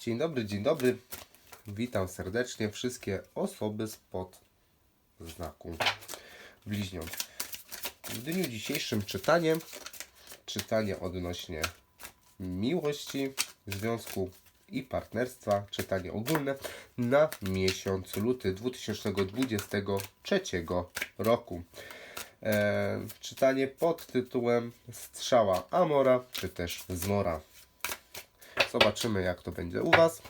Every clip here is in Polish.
Dzień dobry, dzień dobry. Witam serdecznie wszystkie osoby spod znaku bliźniąt. W dniu dzisiejszym czytanie, czytanie odnośnie miłości, związku i partnerstwa, czytanie ogólne na miesiąc luty 2023 roku. E, czytanie pod tytułem Strzała Amora, czy też Zmora. Zobaczymy, jak to będzie u Was.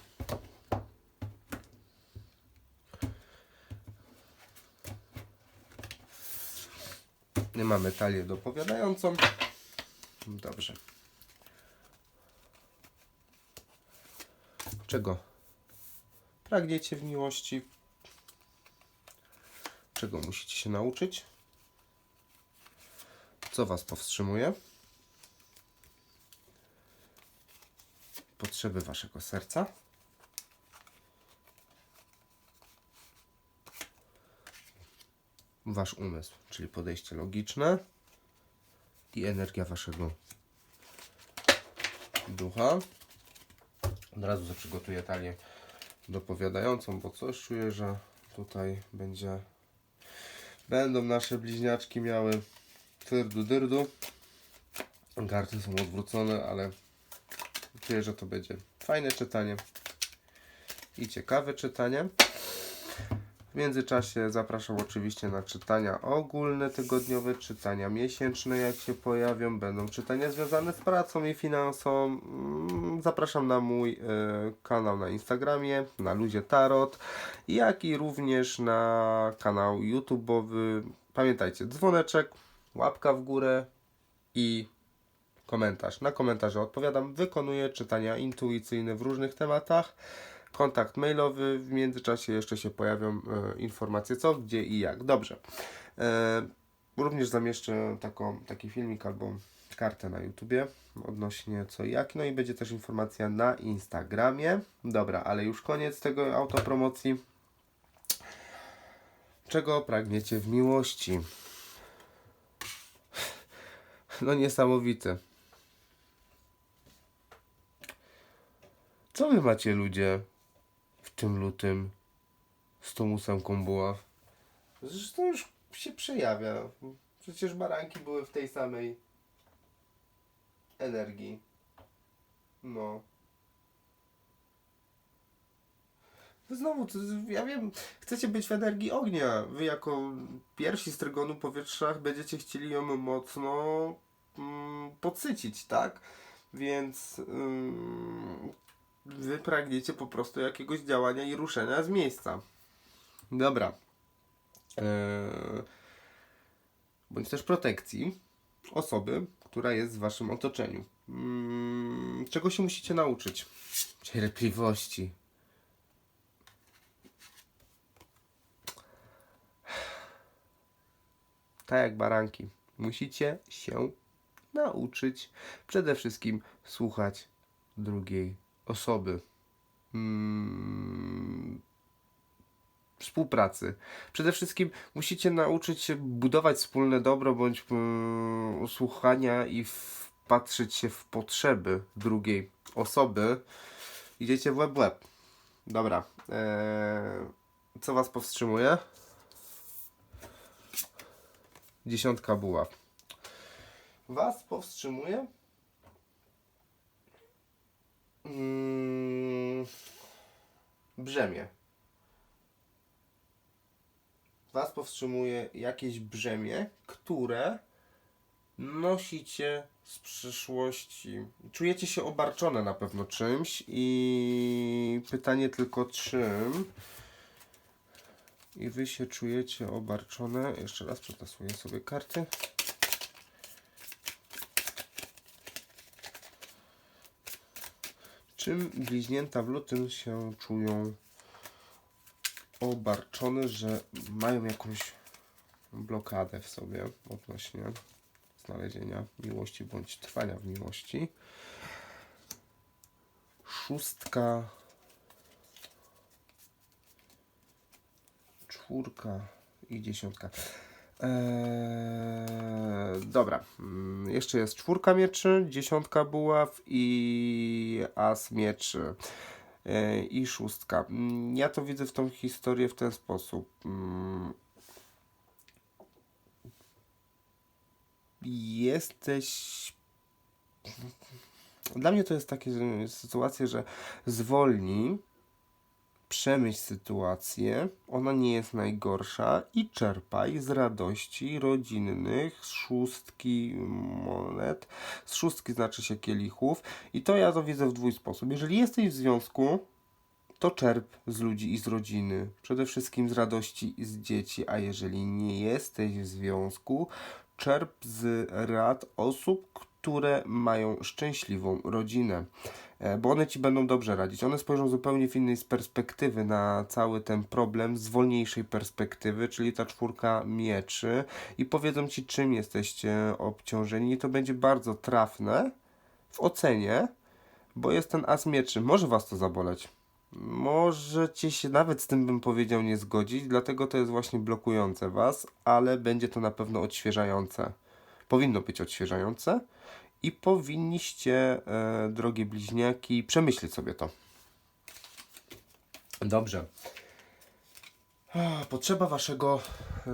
Nie mamy talię dopowiadającą. Dobrze. Czego pragniecie w miłości? Czego musicie się nauczyć? Co Was powstrzymuje? Potrzeby Waszego serca. Wasz umysł, czyli podejście logiczne i energia Waszego ducha. Od razu sobie przygotuję talię dopowiadającą, bo coś czuję, że tutaj będzie będą nasze bliźniaczki miały tyrdu dyrdu. Karty są odwrócone, ale czuję, że to będzie fajne czytanie i ciekawe czytanie. W międzyczasie zapraszam oczywiście na czytania ogólne, tygodniowe, czytania miesięczne, jak się pojawią. Będą czytania związane z pracą i finansą. Mm, Zapraszam na mój e, kanał na Instagramie, na Luzie Tarot, jak i również na kanał YouTube'owy. Pamiętajcie, dzwoneczek, łapka w górę i komentarz. Na komentarze odpowiadam, wykonuję czytania intuicyjne w różnych tematach. Kontakt mailowy, w międzyczasie jeszcze się pojawią e, informacje co, gdzie i jak. Dobrze. E, również zamieszczę taką, taki filmik albo kartę na YouTubie odnośnie co i jak. No i będzie też informacja na Instagramie. Dobra, ale już koniec tego autopromocji. Czego pragniecie w miłości? No niesamowite. Co wy macie ludzie w tym lutym z tą ósemką? Zresztą już się przejawia. Przecież baranki były w tej samej energii. No. Znowu, ja wiem, chcecie być w energii ognia. Wy jako pierwsi z trygonu powietrza będziecie chcieli ją mocno mm, podsycić, tak? Więc ym, wy pragniecie po prostu jakiegoś działania i ruszenia z miejsca. Dobra. Eee, bądź też protekcji osoby, która jest w waszym otoczeniu. Mm, czego się musicie nauczyć? Cierpliwości. Tak jak baranki. Musicie się nauczyć przede wszystkim słuchać drugiej osoby. Mm, współpracy. Przede wszystkim musicie nauczyć się budować wspólne dobro bądź mm, słuchania i wpatrzyć się w potrzeby drugiej osoby. Idziecie w łeb łeb. Dobra. Eee, co was powstrzymuje? Dziesiątka buław. Was powstrzymuje Mm, brzemię. Was powstrzymuje jakieś brzemię, które nosicie z przyszłości. Czujecie się obarczone na pewno czymś i pytanie tylko czym. I wy się czujecie obarczone. Jeszcze raz przetasuję sobie karty. Czym bliźnięta w lutym się czują obarczone, że mają jakąś blokadę w sobie odnośnie znalezienia miłości bądź trwania w miłości. Szóstka, czwórka i dziesiątka. Eee, dobra, Mm, jeszcze jest czwórka mieczy, dziesiątka buław i as mieczy. e, i szóstka. Mm, Ja to widzę w tą historię w ten sposób. Mm, Jesteś. Dla mnie to jest takie sytuacje, że zwolnij, przemyśl sytuację, ona nie jest najgorsza. I czerpaj z radości rodzinnych, z szóstki monet, z szóstki znaczy się kielichów. I to ja to widzę w dwój sposób. Jeżeli jesteś w związku, to czerp z ludzi i z rodziny, przede wszystkim z radości i z dzieci, a jeżeli nie jesteś w związku, czerp z rad osób, które mają szczęśliwą rodzinę, bo one ci będą dobrze radzić. One spojrzą zupełnie w innej perspektywy na cały ten problem, z wolniejszej perspektywy, czyli ta czwórka mieczy i powiedzą ci, czym jesteście obciążeni. I to będzie bardzo trafne w ocenie, bo jest ten as mieczy. Może was to zaboleć. Możecie się nawet z tym bym powiedział nie zgodzić, dlatego to jest właśnie blokujące was, ale będzie to na pewno odświeżające. Powinno być odświeżające i powinniście, e, drogie bliźniaki, przemyśleć sobie to. Dobrze. Potrzeba waszego e,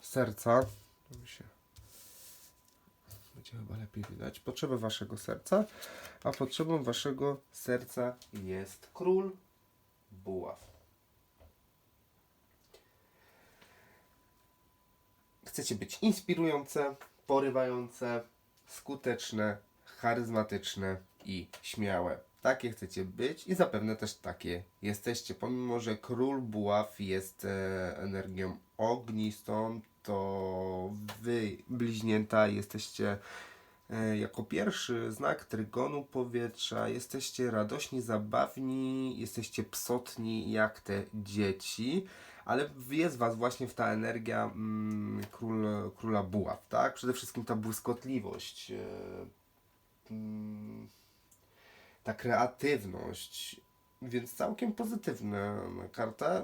serca. Będzie chyba lepiej widać. Potrzeba waszego serca, a potrzebą waszego serca jest król buław. Chcecie być inspirujące, porywające, skuteczne, charyzmatyczne i śmiałe. Takie chcecie być i zapewne też takie jesteście. Pomimo, że król buław jest e, energią ognistą, to wy, bliźnięta, jesteście e, jako pierwszy znak trygonu powietrza. Jesteście radośni, zabawni, jesteście psotni jak te dzieci, ale jest was właśnie w ta energia mm, król, króla buław, tak? Przede wszystkim ta błyskotliwość, mm, ta kreatywność, więc całkiem pozytywna karta,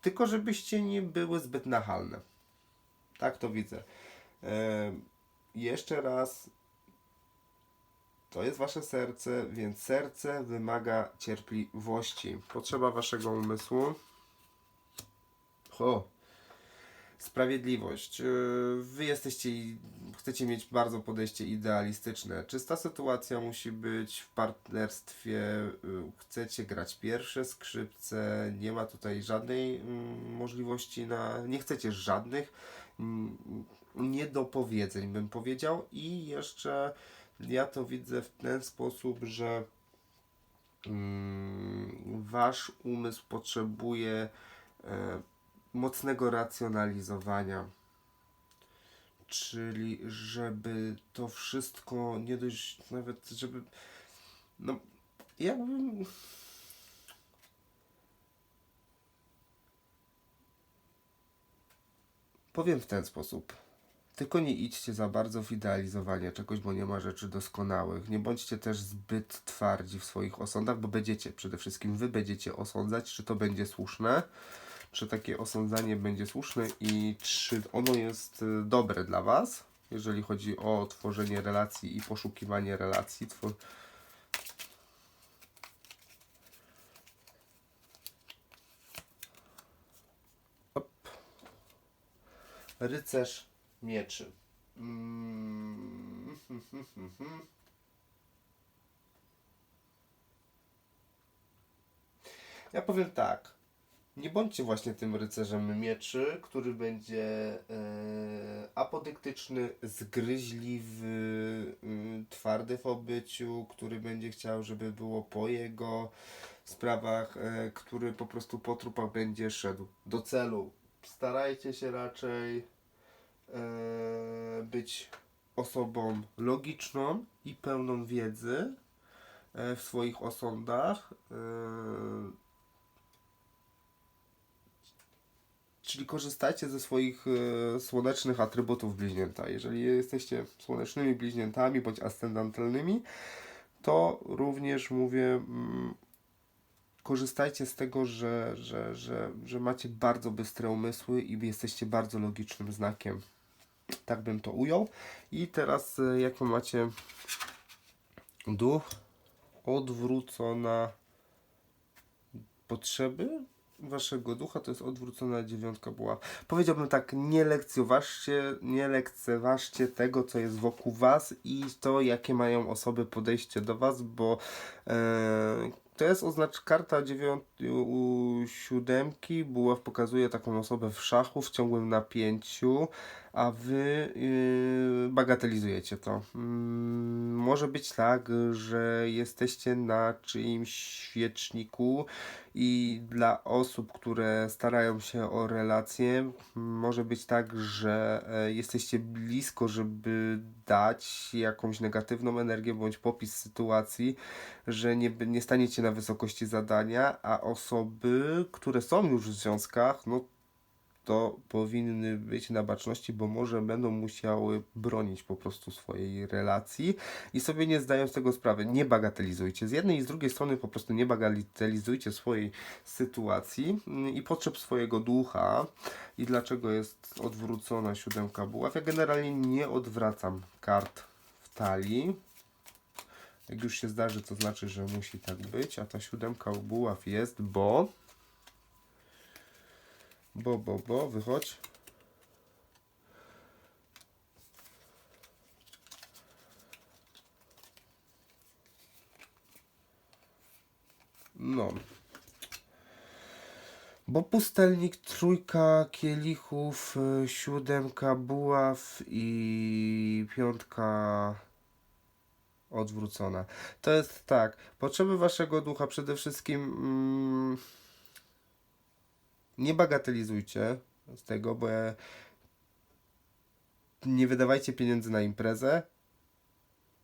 tylko żebyście nie były zbyt nachalne. Tak to widzę. E, jeszcze raz, to jest wasze serce, więc serce wymaga cierpliwości. Potrzeba waszego umysłu. O, sprawiedliwość. Yy, Wy jesteście, i- chcecie mieć bardzo podejście idealistyczne. Czysta sytuacja musi być w partnerstwie. yy, Chcecie grać pierwsze skrzypce. Nie ma tutaj żadnej mm, możliwości na. Nie chcecie żadnych mm, niedopowiedzeń, bym powiedział. I jeszcze ja to widzę w ten sposób, że mm, wasz umysł potrzebuje e, mocnego racjonalizowania. Czyli, żeby to wszystko nie dość, nawet żeby. No, ja bym. Powiem w ten sposób. Tylko nie idźcie za bardzo w idealizowanie czegoś, bo nie ma rzeczy doskonałych. Nie bądźcie też zbyt twardzi w swoich osądach, bo będziecie, przede wszystkim wy będziecie osądzać, czy to będzie słuszne, czy takie osądzanie będzie słuszne i czy ono jest y, dobre dla was, jeżeli chodzi o tworzenie relacji i poszukiwanie relacji. Two... Op. Rycerz mieczy. Mm. Ja powiem tak. Nie bądźcie właśnie tym rycerzem mieczy, który będzie e, apodyktyczny, zgryźliwy, y, twardy w obyciu, który będzie chciał, żeby było po jego sprawach, e, który po prostu po trupach będzie szedł do celu. Starajcie się raczej e, być osobą logiczną i pełną wiedzy e, w swoich osądach. E, Czyli korzystajcie ze swoich e, słonecznych atrybutów bliźnięta. Jeżeli jesteście słonecznymi bliźniętami bądź ascendentalnymi, to również mówię, mm, korzystajcie z tego, że, że, że, że macie bardzo bystre umysły i jesteście bardzo logicznym znakiem. Tak bym to ujął. I teraz, e, jak macie duch odwrócona potrzeby waszego ducha, to jest odwrócona dziewiątka była. Powiedziałbym tak, nie lekceważcie, nie lekceważcie tego, co jest wokół was i to, jakie mają osoby podejście do was, bo e, to jest oznacz karta dziewiąt, u siódemki, buław pokazuje taką osobę w szachu, w ciągłym napięciu, a wy yy, bagatelizujecie to. Mm, może być tak, że jesteście na czyimś świeczniku i dla osób, które starają się o relacje, może być tak, że e, jesteście blisko, żeby dać jakąś negatywną energię bądź popis sytuacji, że nie, nie staniecie na wysokości zadania, a osoby, które są już w związkach, no to powinny być na baczności, bo może będą musiały bronić po prostu swojej relacji i sobie nie zdają z tego sprawy. Nie bagatelizujcie. Z jednej i z drugiej strony po prostu nie bagatelizujcie swojej sytuacji mm, i potrzeb swojego ducha i dlaczego jest odwrócona siódemka buław. Ja generalnie nie odwracam kart w talii. Jak już się zdarzy, to znaczy, że musi tak być, a ta siódemka buław jest, bo bo, bo, bo, wychodź. No. Bo pustelnik, trójka kielichów, y, siódemka buław i piątka odwrócona. To jest tak. Potrzeby waszego ducha przede wszystkim. Mm, nie bagatelizujcie z tego, bo nie wydawajcie pieniędzy na imprezę,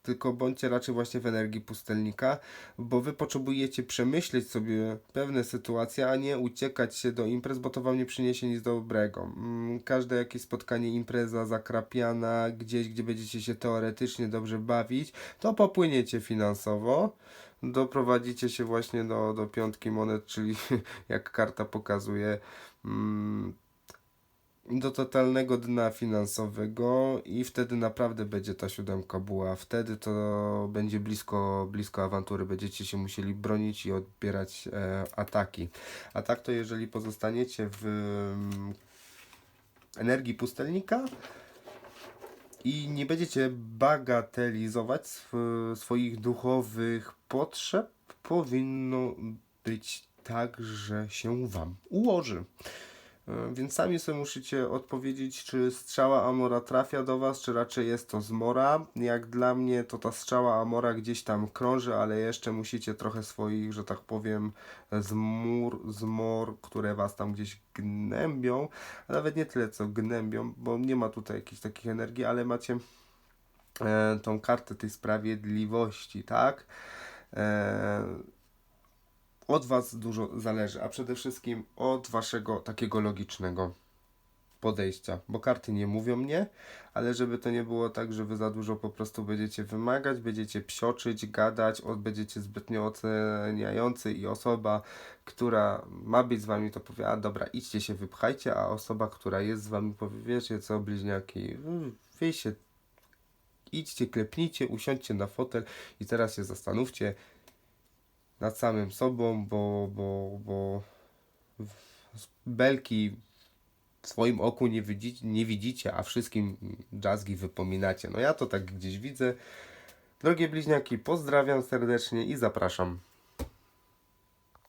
tylko bądźcie raczej właśnie w energii pustelnika, bo wy potrzebujecie przemyśleć sobie pewne sytuacje, a nie uciekać się do imprez, bo to wam nie przyniesie nic dobrego. Mm, Każde jakieś spotkanie, impreza zakrapiana, gdzieś, gdzie będziecie się teoretycznie dobrze bawić, to popłyniecie finansowo, doprowadzicie się właśnie do, do piątki monet, czyli jak karta pokazuje, mm, do totalnego dna finansowego i wtedy naprawdę będzie ta siódemka była. Wtedy to będzie blisko, blisko awantury. Będziecie się musieli bronić i odbierać e, ataki. A tak to jeżeli pozostaniecie w mm, energii pustelnika, i nie będziecie bagatelizować sw- swoich duchowych potrzeb, powinno być tak, że się Wam ułoży. E, Więc sami sobie musicie odpowiedzieć, czy strzała Amora trafia do Was, czy raczej jest to zmora. Jak dla mnie, to ta strzała Amora gdzieś tam krąży, ale jeszcze musicie trochę swoich, że tak powiem, zmór, zmor, które Was tam gdzieś gnębią. Nawet nie tyle co gnębią, bo nie ma tutaj jakichś takich energii, ale macie e, tą kartę tej sprawiedliwości, tak? E, od Was dużo zależy, a przede wszystkim od Waszego takiego logicznego podejścia, bo karty nie mówią mnie, ale żeby to nie było tak, że Wy za dużo po prostu będziecie wymagać, będziecie psioczyć, gadać, będziecie zbytnio oceniający i osoba, która ma być z Wami, to powie, a dobra, idźcie się, wypchajcie, a osoba, która jest z Wami powie, wiecie co, bliźniaki, wy się idźcie, klepnijcie, usiądźcie na fotel i teraz się zastanówcie, nad samym sobą, bo, bo, bo belki w swoim oku nie widzicie, nie widzicie, a wszystkim jazzgi wypominacie. No ja to tak gdzieś widzę. Drogie bliźniaki, pozdrawiam serdecznie i zapraszam